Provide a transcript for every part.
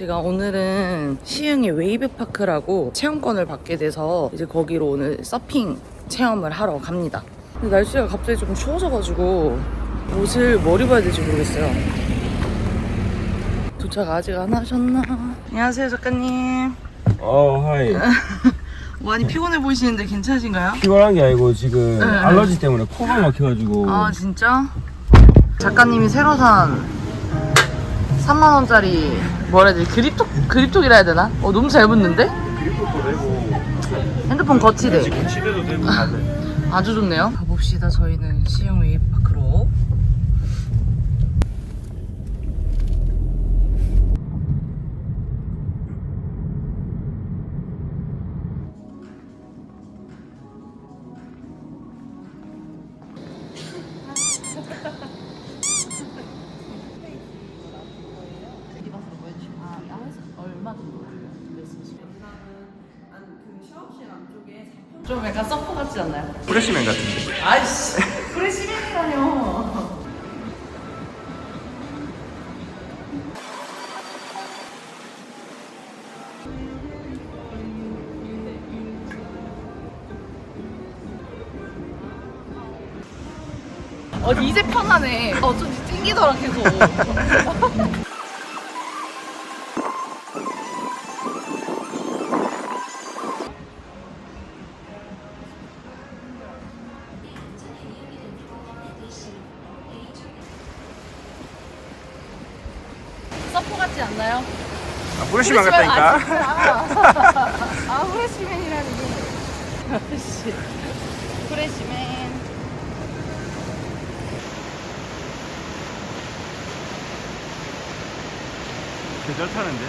제가 오늘은 시흥의 웨이브파크라고 체험권을 받게 돼서 이제 거기로 오늘 서핑 체험을 하러 갑니다. 근데 날씨가 갑자기 좀 추워져가지고 옷을 뭘 입어야 될지 모르겠어요. 도착 아직 안 하셨나? 안녕하세요 작가님. 어, 하이. 많이 피곤해 보이시는데 괜찮으신가요? 피곤한 게 아니고 지금 네. 알러지 때문에 코가 막혀가지고. 아 진짜? 작가님이 새로 산 3만 원짜리 뭐라 해야 되지? 그립톡 그립톡이라 해야 되나? 어 너무 잘 붙는데? 그립도 되고 핸드폰 거치대. 시대도 되고 다 돼. 아주 좋네요. 가봅시다. 저희는 시흥 웨이브파크로. 프레시맨 같은데. 아이씨 그래 시민이라뇨. 어디 이제 편하네. 어좀 튕기더라 계속 아, 프레시맨 같다니까. 아. 아, 프레시맨이라니. 아씨. 프레시맨. 계절 타는데.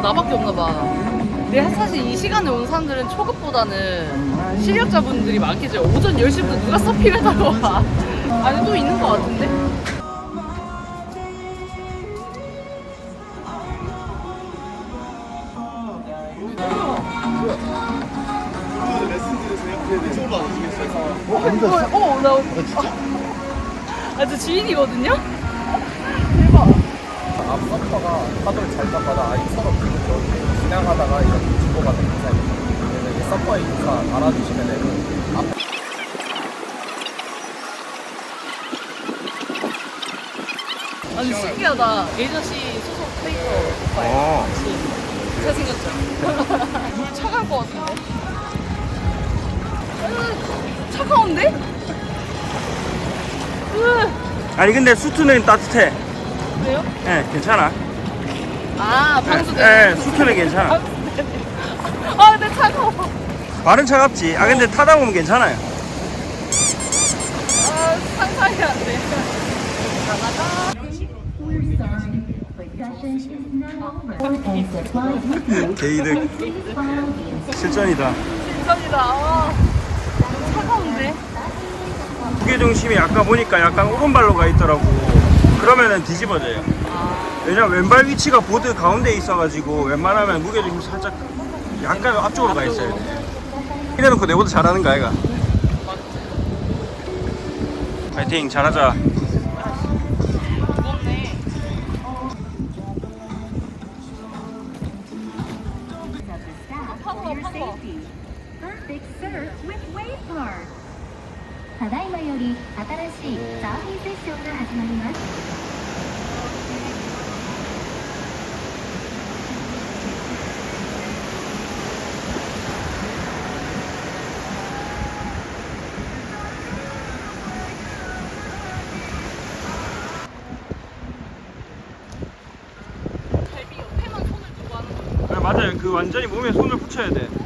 나밖에 없나 봐. 근데 사실 이 시간에 온 사람들은 초급보다는 실력자분들이 많겠죠. 오전 10시부터 누가 서핑을 타러 와. 아니, 또 있는 것 같은데? 어, 어, 나. 아, 저 지인이거든요? 대박. 앞 서퍼가 파도를 잘 타다가 아이 서로 이렇게 지나가다가 이렇게 주고받는 기사입니다. 그래서 이제 서퍼의 기사 알아주시면은 앞 아니 신기하다. 에이전시 소속 페이커 오빠예요. 어. 같이 잘생겼죠? 차가울 것 같은데? 으, 차가운데? 으, 아니 근데 수트는 따뜻해. 그래요? 예, 괜찮아. 아, 방수대. 예, 수트는 괜찮아. 아, 근데 차가워. 발은 차갑지. 아 근데 타다 보면 괜찮아요. 아, 상상이 안 돼. 게이득 실전이다. 진짜이다. 아, 차가운데? 무게 중심이 아까 보니까 약간 오른발로 가 있더라고. 그러면은 뒤집어져요. 왜냐면 왼발 위치가 보드 가운데에 있어가지고 웬만하면 무게 중심 살짝 약간 앞쪽으로 가 있어요. 이래놓고 내보다 잘하는 거 아이가? 파이팅 잘하자. 완전히 몸에 손을 붙여야 돼.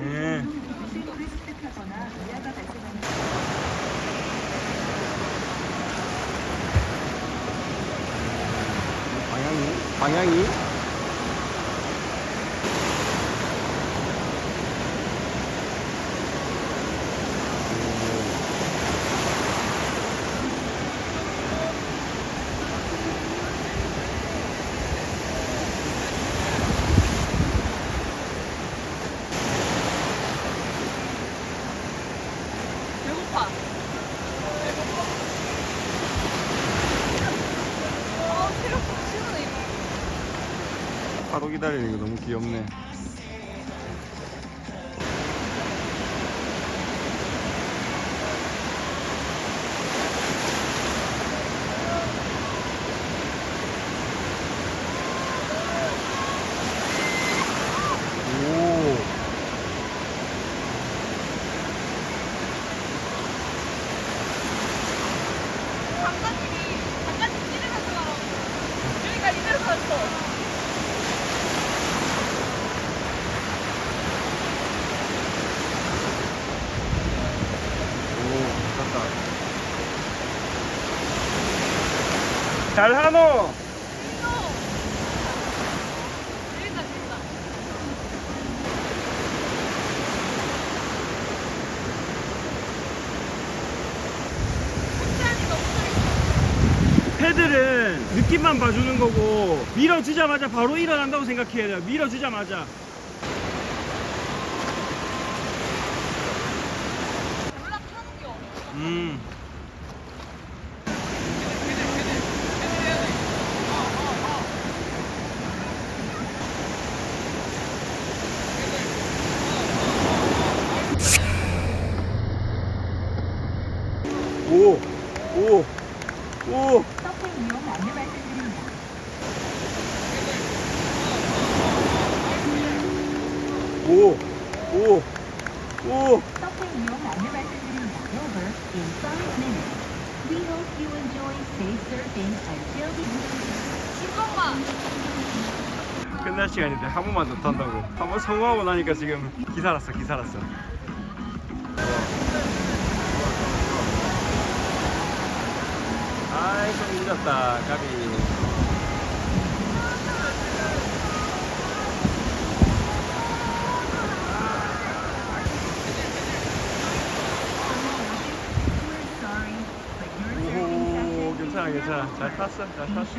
예. 방향이 방향이 배고파. 아, 체력 좀 치우네, 이거. 파도 기다리는 거 너무 귀엽네. 오. 여기가 이대로 갔어. 오, 갔다. 잘하노. 패들은 느낌만 봐주는 거고 밀어주자마자 바로 일어난다고 생각해야 돼요. 밀어주자마자. 음. 오, 오, 오. 말씀드립니다. 오, 오, 오. 서핑 이용 안내 말씀드립니다. Over in 5 minutes. We hope you enjoy safe surfing until the 끝날 시간인데 한 번만 더 탄다고. 한 번 성공하고 나니까 지금 기사 났어, 기사 났어. 아이, 좀 늦었다, 까비. We're sorry, but your surfing 오, session 괜찮아, 괜찮아. 잘. 탔어, 잘 탔어.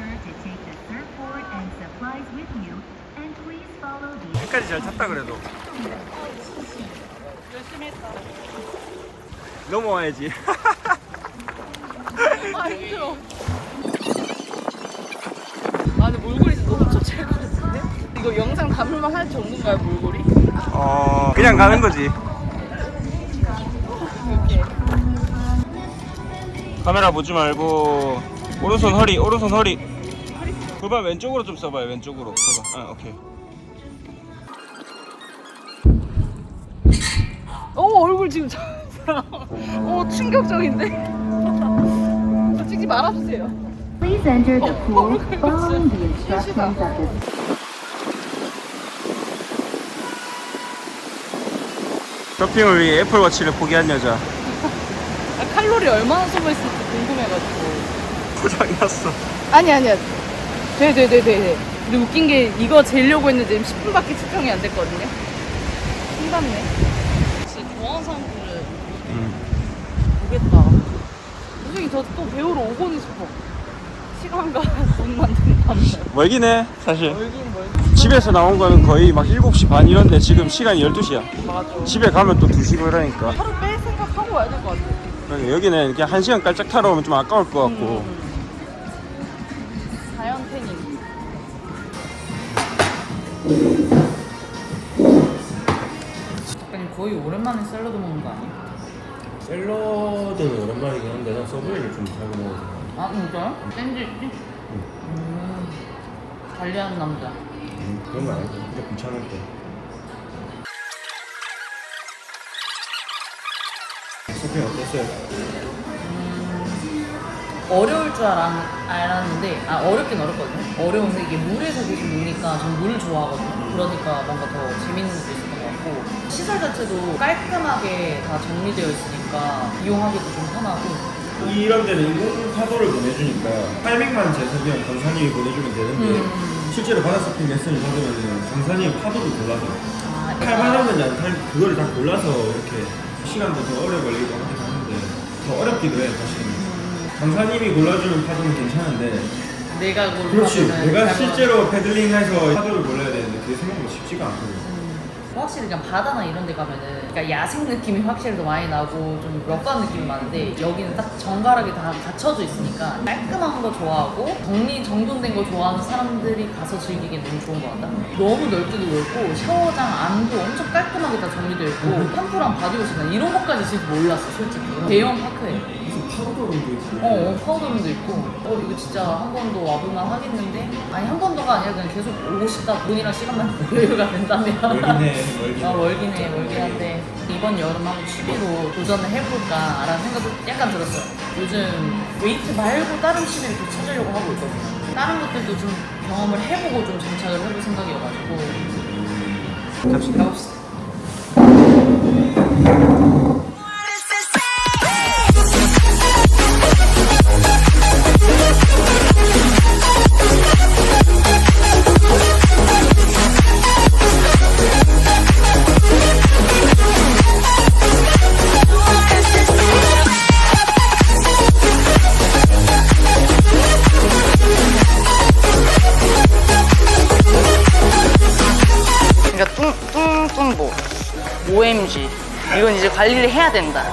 끝까지 잘 탔다 그래도. 열심히 했다. 넘어와야지. 아, 힘들어. 아, 근데 몰골이 진짜 너무 쫓아갈 것 같은데? 이거 영상 담을만 할 정도인가요, 몰골이? 어, 그냥 가는 거지. 이렇게. 카메라 보지 말고 오른손 허리, 오른손 허리. 골반 왼쪽으로 좀 써봐요, 왼쪽으로. 골반. 아, 오케이. 어, 얼굴 지금 자- 어, 충격적인데? 말아주세요. Please enter the Oh, pool okay. following the Yes, instructions of the 쇼핑을 위해 애플워치를 포기한 여자. 아, 칼로리 얼마나 소모했을지 궁금해가지고. 고장 났어. 아니, 아니야. 돼, 돼, 돼, 돼, 돼. 근데 웃긴 게 이거 재려고 했는데 지금 10분밖에 측정이 안 됐거든요. 힘받네. 진짜 좋아하는 사람들은 음. 보겠다. 나중에 저 또 배우러 오고는 싶어. 시간과 돈 만든다면. 멀긴 해, 사실. 멀긴 멀긴. 집에서 나온 거는 거의 막 7시 반 이런데 지금 시간이 12시야. 맞아. 집에 가면 또 2시고 이러니까. 하루 뺄 생각하고 와야 될 것 같아. 그러니까 여기는 그냥 1시간 깔짝 타러 오면 좀 아까울 것 같고. 음. 자연 태닝. 아니 거의 오랜만에 샐러드 먹는 거 아니야? 샐러드는 오랜만이긴 한데 난 서브웨이를 좀잘 먹어서 아 진짜요? 샌드위치? 음. 관리하는 남자. 그런 거 아니고 진짜 귀찮을 때 서핑 어땠어요? 어려울 줄 알았, 알았는데 아 어렵긴 어렵거든요. 어려운데 이게 물에서 계속 노니까 전물 좋아하거든요. 그러니까 뭔가 더 재밌는 것도 있었던 것 같고 시설 자체도 깔끔하게 다 정리되어 있으니까 이용하기도 좀 편하고. 이런 데는 인공 파도를 보내주니까 타이밍만 재석이랑 강사님이 보내주면 되는데 음. 실제로 바다서핑 레슨을 받으면 강사님 파도를 골라서 아, 탈만하면 안 탈, 그거를 다 골라서 이렇게 시간도 더 오래 걸리고 하긴 하는데 더 어렵기도 해 사실은. 음. 강사님이 골라주는 파도는 괜찮은데 내가 고른 그렇지. 내가 실제로 패들링해서 파도를 골라야 되는데 그게 생각보다 쉽지가 않거든 확실히 그냥 바다나 이런 데 가면은 그러니까 야생 느낌이 확실히 더 많이 나고 좀 러프한 느낌이 많은데 여기는 딱 정갈하게 다 갖춰져 있으니까 깔끔한 거 좋아하고 정리 정돈된 거 좋아하는 사람들이 가서 즐기기엔 너무 좋은 것 같다. 너무 넓기도 넓고 샤워장 안도 엄청 깔끔하게 다 정리되어 있고 샴푸랑 바디워시나 이런 것까지 진짜 몰랐어 솔직히. 대형 파크에 파도도 있고 어, 어 파우더룸도 있고. 어 이거 진짜 한 번 더 와볼만 하겠는데? 아니 한 번 더가 아니라 그냥 계속 오고 싶다. 돈이랑 시간만 여유가 된다면. 멀긴 해 멀긴 아해 멀긴 해 멀긴 한데. 이번 여름 한번 취미로 도전을 해볼까 라는 생각도 약간 들었어요. 요즘 웨이트 말고 다른 취미를 좀 찾으려고 하고 있거든요. 다른 것들도 좀 경험을 해보고 좀 정착을 해볼 생각이어가지고. 갑시다. 가봅시다 그러니까 뚱뚱뚱보 OMG 이건 이제 관리를 해야 된다.